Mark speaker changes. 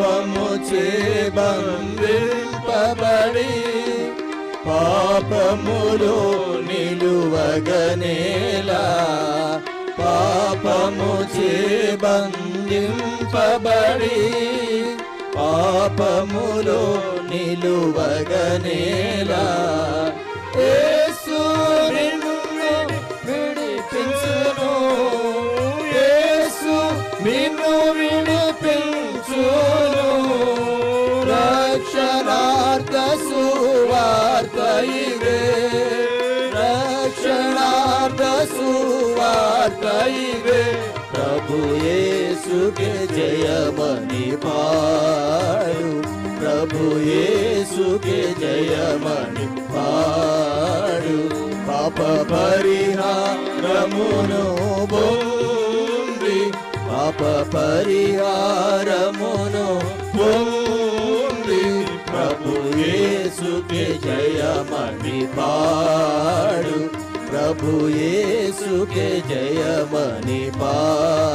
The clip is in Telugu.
Speaker 1: పాపము చేబందింపబడి పాపములో నిలువగనేలా. పాపము చేబందింపబడి పాపములో నిలువగనేలా. రక్షణార్థ సువార్త ఇవే రక్షణార్థ సువార్త ఇవే ప్రభు యేసుకే జయమని పాడు ప్రభు యేసుకే జయమని పాడు పాప పరిహారమును బొంది యేసుకే జయమని పాడు ప్రభు యేసుకే జయమని పాడు